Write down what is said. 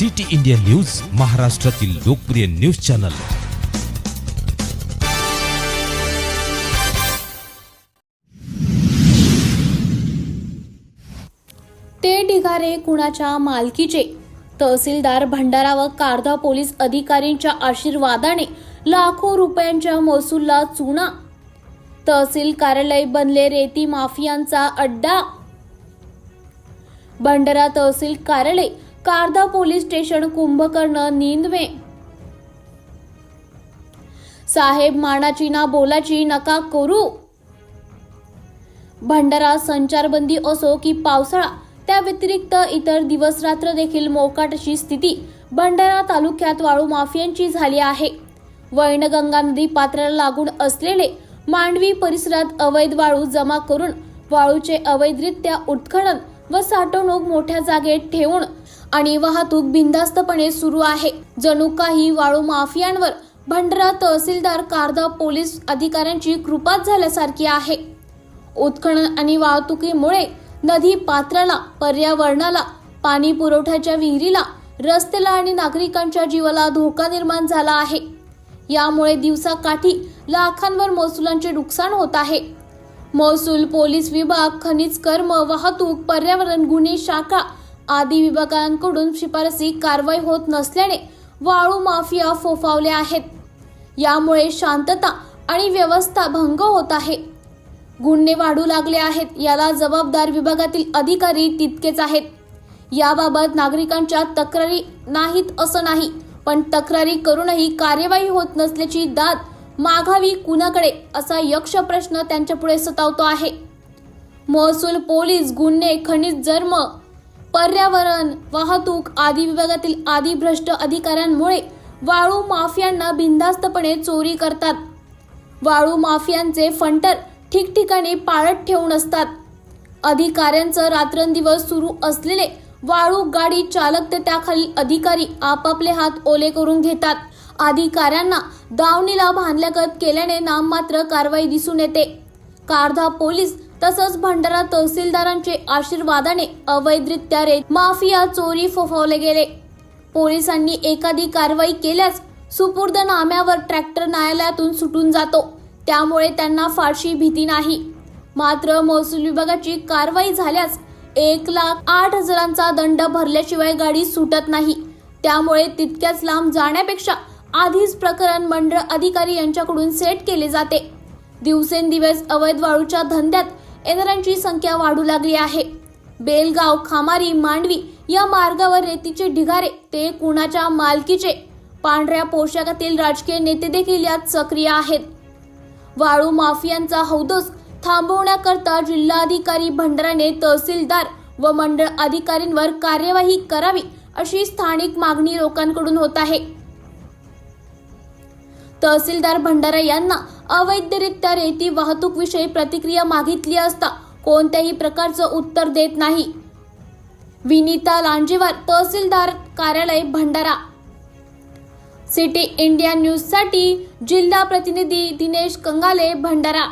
City India news महाराष्ट्रातील लोकप्रिय news channel. ते ढिगारे कुणाच्या मालकीचे? तहसीलदार भंडारा व कारधा पोलीस अधिकारींच्या आशीर्वादाने लाखो रुपयांच्या महसूलला चुना. तहसील कार्यालय बनले रेती माफियांचा अड्डा. भंडारा तहसील कार्यालय कारदा पोलीस स्टेशन कुंभकर्ण निंदवे. साहेब मानाची ना बोलाची नका करू. भंडारा संचारबंदी असो की पावसाळा त्या व्यतिरिक्त इतर दिवस रात्र देखील मोकाटची स्थिती भंडारा तालुक्यात वाळू माफियांची झाली आहे. वैनगंगा नदी पात्राला लागून असलेले मांडवी परिसरात अवैध वाळू जमा करून वाळूचे अवैधरित्या उत्खनन व साठवणूक मोठ्या जागेत ठेवून आणि वाहतूक बिनधास्तपणे सुरू आहे. जणू काही वाळू माफियांवर भंडारा तहसीलदार कारदा पोलीस अधिकाऱ्यांची कृपाच झाल्यासारखी आहे. उत्खनन आणि वाहतुकीमुळे नदी पात्राला पर्यावरणाला पाणी पुरवठ्याच्या विहिरीला रस्त्याला आणि नागरिकांच्या जीवाला धोका निर्माण झाला आहे. यामुळे दिवसाकाठी लाखांवर महसुलांचे नुकसान होत आहे. महसूल पोलीस विभाग खनिज कर्म वाहतूक पर्यावरण गुन्हे शाखा आदी विभागांकडून शिफारसी कारवाई होत नसल्याने वाळू माफिया फोफावल्या आहेत. यामुळे शांतता आणि व्यवस्था भंग होत आहे. गुन्हे वाढू लागले आहेत याला जबाबदार विभागातील अधिकारी तितकेच आहेत. याबाबत नागरिकांच्या तक्रारी नाहीत असं नाही पण तक्रारी करूनही कार्यवाही होत नसल्याची दाद माघावी कुणाकडे असा यक्ष प्रश्न त्यांच्यापुढे सतावतो आहे. महसूल पोलीस गुन्हे खनिज जर्म पर्यावरण वाहतूक आदी विभागातील आदी भ्रष्ट अधिकाऱ्यांमुळे वाळू माफियांना बिनधास्तपणे चोरी करतात. वाळू माफियांचे फंटर ठिकठिकाणी पाळत ठेवून असतात. अधिकाऱ्यांचं रात्रंदिवस सुरू असलेले वाळू गाडी चालक ते त्याखालील अधिकारी आपापले हात ओले करून घेतात. अधिकाऱ्यांना दावणीला भांडल्यागत केल्याने नाममात्र कारवाई दिसून येते. कारधा पोलीस तसंच भंडारा तहसीलदारांचे आशीर्वादाने अवैधरित्या रे माफिया चोरी फोफावले गेले. पोलिसांनी एखादी कारवाई केल्यास सुपूर्द नाम्यावर ट्रॅक्टर न्यायालयातून सुटून जातो. त्यामुळे त्यांना फारशी भीती नाही. मात्र महसूल विभागाची कारवाई झाल्यास एक लाख आठ हजारांचा दंड भरल्याशिवाय गाडी सुटत नाही. त्यामुळे तितक्याच लांब जाण्यापेक्षा आधीच प्रकरण मंडळ अधिकारी यांच्याकडून सेट केले जाते. दिवसेंदिवस अवैध वाळूच्या धंद्यात येणाऱ्यांची संख्या वाढू लागली आहे. बेलगाव खामारी मांडवी या मार्गावर रेतीचे ढिगारे ते कुणाच्या मालकीचे? पांढऱ्या पोशाखातील राजकीय नेते देखील यात सक्रिय आहेत. वाळू माफियांचा हौदोस थांबवण्याकरता जिल्हाधिकारी भंडाराने तहसीलदार व मंडळ अधिकारींवर कार्यवाही करावी अशी स्थानिक मागणी लोकांकडून होत आहे. तहसीलदार भंडारा यांना अवैधरित्या रेती वाहतूक विषयी प्रतिक्रिया मागितली असता कोणत्याही प्रकारचं उत्तर देत नाही. विनीता लांजेवार तहसीलदार कार्यालय भंडारा. सिटी इंडिया न्यूजसाठी जिल्हा प्रतिनिधी दिनेश कंगाले भंडारा.